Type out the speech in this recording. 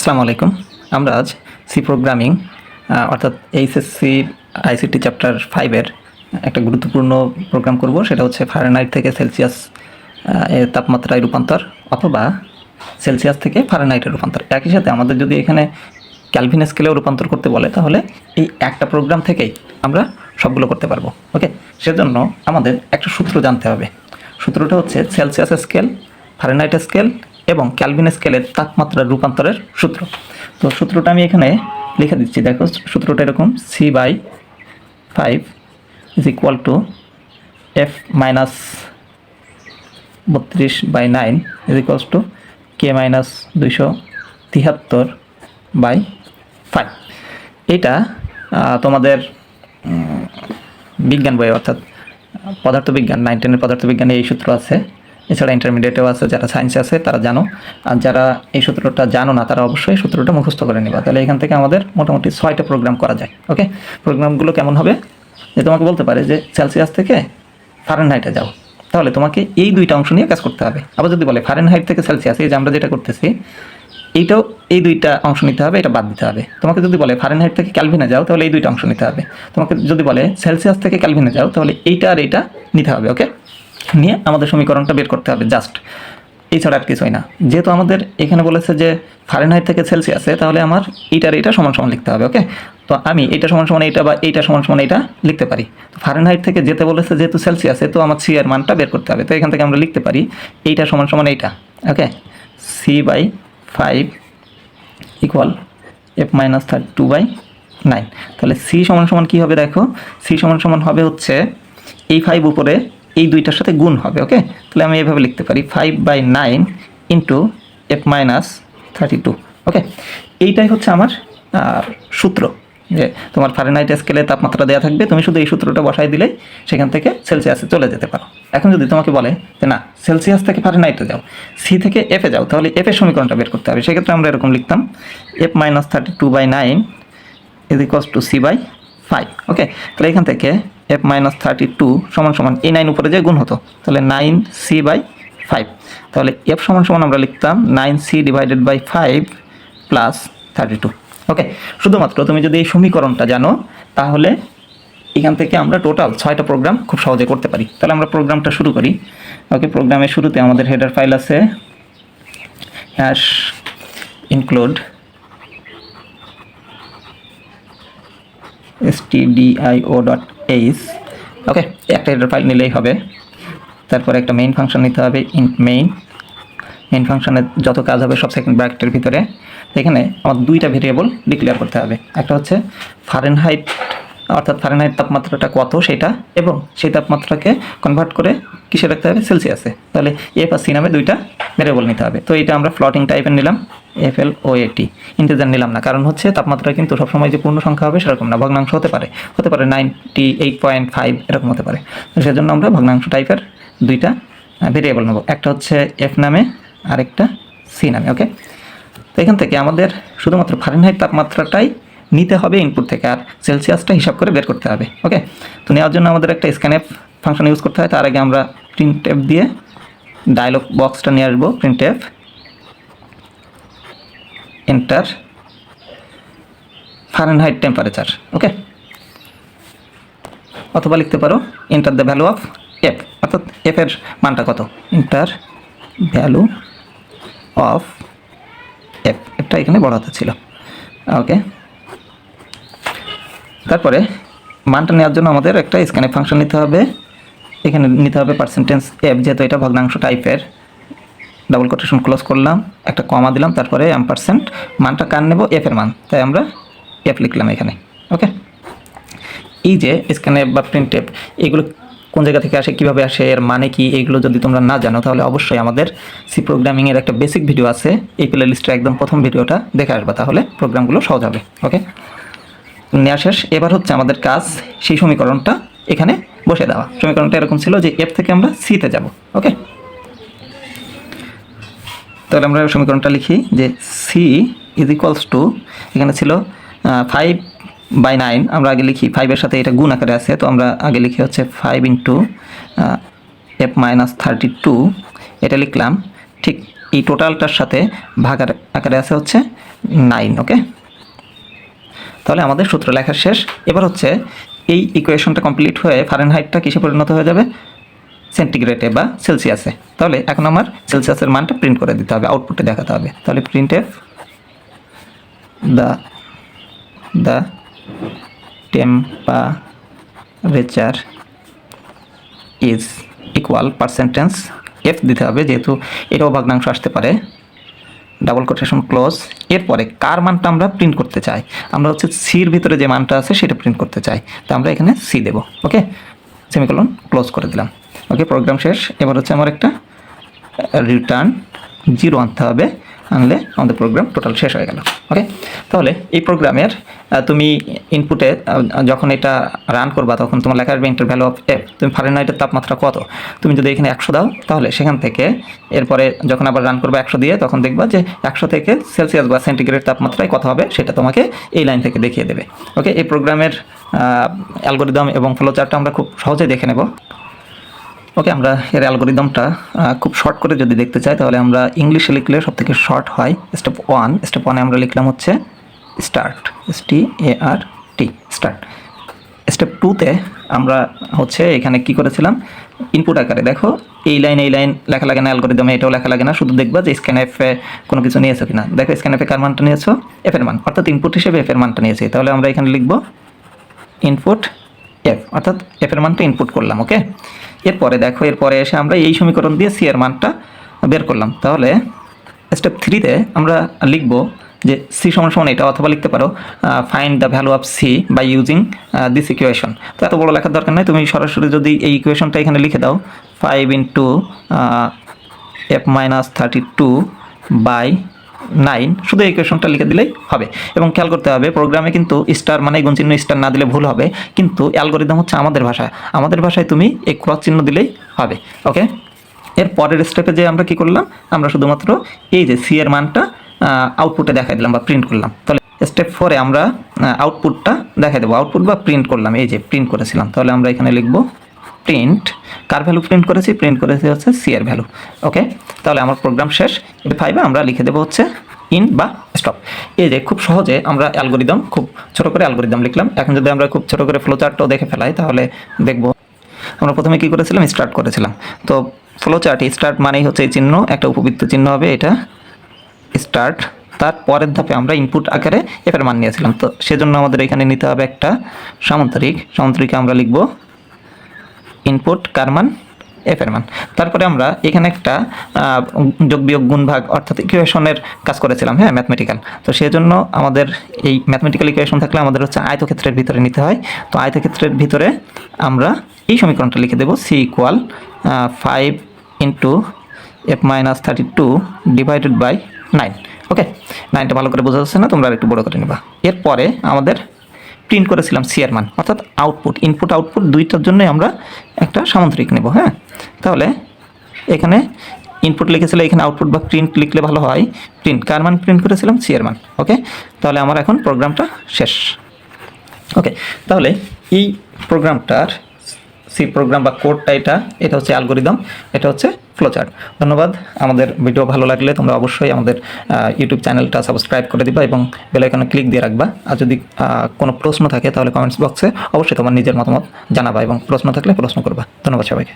আসসালামু আলাইকুম। আমরা আজ সি প্রোগ্রামিং অর্থাৎ এইচএসসি আইসিটি চ্যাপ্টার ফাইভের একটা গুরুত্বপূর্ণ প্রোগ্রাম করব। সেটা হচ্ছে ফারেনহাইট থেকে সেলসিয়াস এর তাপমাত্রায় রূপান্তর অথবা সেলসিয়াস থেকে ফারেনহাইটের রূপান্তর। একই সাথে আমাদের যদি এখানে ক্যালভিন স্কেলেও রূপান্তর করতে বলে, তাহলে এই একটা প্রোগ্রাম থেকেই আমরা সবগুলো করতে পারব। ওকে সেজন্য আমাদের একটা সূত্র জানতে হবে। সূত্রটা হচ্ছে সেলসিয়াস স্কেল ফারেনহাইট স্কেল এবং ক্যালভিন স্কেলের তাপমাত্রার রূপান্তরের সূত্র। তো সূত্রটা আমি এখানে লিখে দিচ্ছি। দেখো, সূত্রটা এরকম C by five is equal to F minus বত্রিশ by nine is equals to K minus দুইশো তিয়াত্তর বাই ফাইভ এটা তোমাদের বিজ্ঞান বই, অর্থাৎ পদার্থবিজ্ঞান নাইন টেনের পদার্থবিজ্ঞানে এই সূত্র আছে। এছাড়া ইন্টারমিডিয়েটেও আছে, যারা সায়েন্সে আছে, তারা জানো। আর যারা এই সূত্রটা জানো না, তারা অবশ্যই সূত্রটা মুখস্থ করে নেবা। তাহলে এখান থেকে আমাদের মোটামুটি ছয়টা প্রোগ্রাম করা যায় ওকে প্রোগ্রামগুলো কেমন হবে? যে তোমাকে বলতে পারে যে সেলসিয়াস থেকে ফারেনহাইটে যাও। তাহলে তোমাকে এই দুইটা অংশ নিয়ে কাজ করতে হবে। আবার যদি বলে ফারেনহাইট থেকে সেলসিয়াস এই যে আমরা যেটা করতেছি, এইটাও এই দুইটা অংশ নিতে হবে, এটা বাদ দিতে হবে। তোমাকে যদি বলে ফারেনহাইট থেকে ক্যালভিনে যাও, তাহলে এই দুইটা অংশ নিতে হবে। তোমাকে যদি বলে সেলসিয়াস থেকে ক্যালভিনে যাও, তাহলে এইটা আর এইটা নিতে হবে ওকে নিয়ে আমাদের সমীকরণটা বের করতে হবে জাস্ট এছাড়া আর কিছুই না। যেহেতু আমাদের এখানে বলেছে যে ফারেনহাইট থেকে সেলসিয়াসে তাহলে আমার এইটার এইটা সমান সমান লিখতে হবে ওকে তো আমি এইটা সমান সমান এইটা বা এইটা সমান সমান এইটা লিখতে পারি। ফারেনহাইট থেকে যেতে বলেছে যেহেতু সেলসিয়াসে তো আমার সি এর মানটা বের করতে হবে। তো এখান থেকে আমরা লিখতে পারি এইটা সমান সমান এইটা okay C by five equal F minus thirty two by nine তাহলে সি সমান সমান কী হবে দেখো? সি সমান সমান হবে হচ্ছে এই ফাইভ উপরে এই দুইটার সাথে গুণ হবে ওকে তাহলে আমি এভাবে লিখতে পারি five by nine into F minus thirty two okay এইটাই হচ্ছে আমার সূত্র, যে তোমার ফারেনহাইট স্কেলে তাপমাত্রা দেওয়া থাকবে, তুমি শুধু এই সূত্রটা বসাই দিলে সেখান থেকে সেলসিয়াসে চলে যেতে পারো। এখন যদি তোমাকে বলে যে না সেলসিয়াস থেকে ফারেনহাইটে যাও সি থেকে এফে যাও, তাহলে এফের সমীকরণটা বের করতে হবে। সেক্ষেত্রে আমরা এরকম লিখতাম F minus thirty two by nine is equals to C by five okay তাহলে এখান থেকে এফ মাইনাস থার্টি টু সমান সমান এই নাইন উপরে যে গুণ হতো, তাহলে নাইন সি বাই ফাইভ তাহলে এফ সমান সমান আমরা লিখতাম nine C divided by five plus thirty two okay শুধুমাত্র তুমি যদি এই সমীকরণটা জানো, তাহলে এখান থেকে আমরা টোটাল ছয়টা প্রোগ্রাম খুব সহজে করতে পারি। তাহলে আমরা প্রোগ্রামটা শুরু করি। ওকে প্রোগ্রামের শুরুতে আমাদের হেডার ফাইল আছে। Hash include stdio dot H okay একটা হেডার ফাইল নিলেই হবে। তারপরে একটা মেইন ফাংশন নিতে হবে ইন মেইন মেইন ফাংশনের যত কাজ হবে সব সেকেন্ড ব্র্যাকেটের ভিতরে। এখানে আমার দুইটা ভেরিয়েবল ডিক্লেয়ার করতে হবে। একটা হচ্ছে ফারেনহাইট অর্থাৎ ফারেনহাইট তাপমাত্রাটা কত সেটা এবং সেই তাপমাত্রাকে কনভার্ট করে কিসে রাখতে হবে? সেলসিয়াসে তাহলে এফ আর সি নামে দুইটা ভেরিয়েবল নিতে হবে। তো এটা আমরা ফ্লটিং টাইপের নিলাম এফ এল ও এটি ইন্টিজার নিলাম না, কারণ হচ্ছে তাপমাত্রা কিন্তু সবসময় যে পূর্ণ সংখ্যা হবে সেরকম না, ভগ্নাংশ হতে পারে। হতে পারে নাইনটি এইট পয়েন্ট ফাইভ এরকম হতে পারে। তো সেজন্য আমরা ভগ্নাংশ টাইপের দুইটা ভেরিয়েবল নেব। একটা হচ্ছে এফ নামে, আরেকটা সি নামে ওকে তো এখান থেকে আমাদের শুধুমাত্র ফারেনহাইট তাপমাত্রাটাই নিতে হবে ইনপুট থেকে আর সেলসিয়াসটা হিসাব করে বের করতে হবে ওকে তো নেওয়ার জন্য আমাদের একটা স্ক্যানএফ ফাংশন ইউজ করতে হয়, তার আগে আমরা প্রিন্ট এফ দিয়ে ডায়লগ বক্সটা নিয়ে আসব print F enter Fahrenheit temperature okay অথবা লিখতে পারো enter the value of F অর্থাৎ এফ এর মানটা কত? এন্টার ভ্যালু অফ এফ এটা এখানে বড় হাতে ছিল ওকে তারপরে মানটা নেওয়ার জন্য আমাদের একটা স্ক্যানে ফাংশন নিতে হবে। এখানে নিতে হবে পার্সেন্টেজ এফ যেহেতু এটা ভগ্নাংশ টাইপের ডাবল কোটেশন ক্লোজ করলাম, একটা কমা দিলাম, তারপরে এম পার্সেন্ট মানটা কার নেব? এফ এর মান। তাই আমরা এফ লিখলাম এখানে ওকে এই যে স্ক্যানে বা প্রিন্ট এফ এগুলো কোন জায়গা থেকে আসে, কীভাবে আসে, এর মানে কি, এগুলো যদি তোমরা না জানো, তাহলে অবশ্যই আমাদের সি প্রোগ্রামিংয়ের একটা বেসিক ভিডিও আছে। এই প্লে লিস্টের একদম প্রথম ভিডিওটা দেখে আসবা, তাহলে প্রোগ্রামগুলো সহজ হবে ওকে নেওয়া শেষ। এবার হচ্ছে আমাদের কাজ, সেই সমীকরণটা এখানে বসে দেওয়া। সমীকরণটা এরকম ছিল যে এফ থেকে আমরা সিতে যাব, ওকে? তাহলে আমরা সমীকরণটা লিখি যে সি ইজ ইকুয়ালস টু এখানে ছিল ফাইভ বাই নাইন আমরা আগে লিখি ফাইভের সাথে এটা গুণ আকারে আছে, তো আমরা আগে লিখি হচ্ছে five into F minus thirty two এটা লিখলাম, ঠিক এই টোটালটার সাথে ভাগার আকারে আছে হচ্ছে নাইন ওকে? তাহলে আমাদের সূত্র লেখা শেষ। এবার হচ্ছে এই ইকুয়েশনটা কমপ্লিট হয়ে ফারেনহাইটটা কিসে পরিণত হয়ে যাবে? সেন্টিগ্রেডে বা সেলসিয়াসে তাহলে এখন আমার সেলসিয়াসের মানটা প্রিন্ট করে দিতে হবে আউটপুটে দেখাতে হবে। তাহলে print F the the temperature is equal পার্সেন্টেন্স F দিতে হবে, যেহেতু এটাও ভগ্নাংশ আসতে পারে। ডাবল কোটেশন ক্লোজ এরপরে কার মানটা আমরা প্রিন্ট করতে চাই? আমরা হচ্ছে সির ভিতরে যে মানটা আছে সেটা প্রিন্ট করতে চাই। তো আমরা এখানে সি দেব ওকে সেমিকলন ক্লোজ করে দিলাম। ওকে প্রোগ্রাম শেষ। এবার হচ্ছে আমার একটা রিটার্ন জিরো আনতে হবে। আনলে আমাদের প্রোগ্রাম টোটাল শেষ হয়ে গেল ওকে তাহলে এই প্রোগ্রামের তুমি ইনপুটে যখন এটা রান করবা, তখন তোমার লেখা আসবে ইন্টার ভ্যালু অফ এফ তুমি ফারেনহাইটের তাপমাত্রা কত? তুমি যদি এখানে একশো দাও, তাহলে সেখান থেকে এরপরে যখন আবার রান করবে একশো দিয়ে, তখন দেখবা যে একশো থেকে সেলসিয়াস বা সেন্টিগ্রেড তাপমাত্রায় কত হবে, সেটা তোমাকে এই লাইন থেকে দেখিয়ে দেবে ওকে এই প্রোগ্রামের অ্যালগোরিদম এবং ফ্লোচার্টটা আমরা খুব সহজেই দেখে নেব। ওকে, আমরা এর অ্যালগোরিদমটা খুব শর্ট করে যদি দেখতে চাই, তাহলে আমরা ইংলিশে লিখলে সব থেকে শর্ট হয় স্টেপ ওয়ান স্টেপ ওয়ানে আমরা লিখলাম হচ্ছে start S T A R T start step টুতে আমরা হচ্ছে এখানে কি করেছিলাম? ইনপুট আকারে। দেখো, এই লাইন এই লাইন লেখা লাগে না, অ্যালগোরিদমে এটাও লেখা লাগে না, শুধু দেখবা যে স্ক্যান এফে কোনো কিছু নিয়েছো কিনা। দেখো স্ক্যান এফে কার মানটা নিয়েছো? এফের মান। অর্থাৎ ইনপুট হিসেবে এফের মানটা নিয়েছি। তাহলে আমরা এখানে লিখব ইনপুট এফ অর্থাৎ এফের মানটা ইনপুট করলাম ওকে এরপরে দেখো, এরপরে এসে আমরা এই সমীকরণ দিয়ে সি এর মানটা বের করলাম। তাহলে স্টেপ থ্রিতে আমরা লিখব যে সি সমান সমান এটা, অথবা লিখতে পারো find the value of C by using this equation তো এত বড় লেখার দরকার নেই, তুমি সরাসরি যদি এই ইকুয়েশনটা এখানে লিখে দাও five into F minus thirty two by nine শুধু এই কোয়েশনটা লিখে দিলেই হবে। এবং খেয়াল করতে হবে প্রোগ্রামে কিন্তু স্টার মানে গুণ চিহ্ন স্টার না দিলে ভুল হবে, কিন্তু অ্যালগোরিদম হচ্ছে আমাদের ভাষায় আমাদের ভাষায় তুমি এই ক্রস চিহ্ন দিলেই হবে ওকে এর পরের স্টেপে যে আমরা কি করলাম, আমরা শুধুমাত্র এই যে সি এর মানটা আউটপুটে দেখাই দিলাম বা প্রিন্ট করলাম। তাহলে স্টেপ ফোরে আমরা আউটপুটটা দেখাই দেবো। আউটপুট বা প্রিন্ট করলাম, এই যে প্রিন্ট করেছিলাম। তাহলে আমরা এখানে লিখব প্রিন্ট কার ভ্যালু প্রিন্ট করেছি? প্রিন্ট করেছি হচ্ছে সি এর ভ্যালু ওকে তাহলে আমার প্রোগ্রাম শেষ। এবার ফাইভে আমরা লিখে দেবো হচ্ছে ইন বা স্টপ এই যে খুব সহজে আমরা অ্যালগোরিদম খুব ছোট করে অ্যালগোরিদম লিখলাম। এখন যদি আমরা খুব ছোট করে ফ্লো চার্টটাও দেখে ফেলাই, তাহলে দেখব আমরা প্রথমে কি করেছিলাম? স্টার্ট করেছিলাম। তো ফ্লো চার্ট স্টার্ট মানেই হচ্ছে এই চিহ্ন, একটা উপবৃত্ত চিহ্ন হবে এটা। স্টার্ট তার পরের ধাপে আমরা ইনপুট আকারে এফের মান নিয়েছিলাম। তো সেজন্য আমাদের এখানে নিতে হবে একটা সামান্তরিক। সামান্তরিকে আমরা লিখব ইনপুট কার মান এফ এর মান। তারপরে আমরা এখানে একটা যোগ বিয়োগ গুণ ভাগ অর্থাৎ ইকুয়েশনের কাজ করেছিলাম হ্যাঁ ম্যাথমেটিক্যাল তো সেই জন্য আমাদের এই ম্যাথমেটিক্যাল ইকুয়েশন থাকলে আমাদের হচ্ছে আয়তক্ষেত্রের ভিতরে নিতে হয়। তো আয়তক্ষেত্রের ভিতরে আমরা এই সমীকরণটা লিখে দেবো C equal five into F minus thirty two divided by nine okay নাইনটা ভালো করে বোঝা যাচ্ছে না, তোমরা একটু বড় করে নিবা। এরপরে আমাদের প্রিন্ট করেছিলাম সিয়ার মান অর্থাৎ আউটপুট ইনপুট আউটপুট দুইটার জন্যই আমরা একটা সামান্তরিক নেব হ্যাঁ? তাহলে এখানে ইনপুট লিখেছিল, এখানে আউটপুট বা প্রিন্ট লিখলে ভালো হয়। প্রিন্ট কার মান প্রিন্ট করেছিলাম? সিয়ার মান ওকে তাহলে আমার এখন প্রোগ্রামটা শেষ। ওকে তাহলে এই প্রোগ্রামটার সি প্রোগ্রাম বা কোডটা এটা এটা হচ্ছে অ্যালগোরিদম, এটা হচ্ছে ফ্লোচার্ট। ধন্যবাদ, আমাদের ভিডিও ভালো লাগলে তোমরা অবশ্যই আমাদের ইউটিউব চ্যানেলটা সাবস্ক্রাইব করে দিবা এবং বেলাইকনে ক্লিক দিয়ে রাখবা। আর যদি কোনো প্রশ্ন থাকে তাহলে কমেন্টস বক্সে অবশ্যই তোমার নিজের মতামত জানাবা এবং প্রশ্ন থাকলে প্রশ্ন করবা। ধন্যবাদ সবাইকে।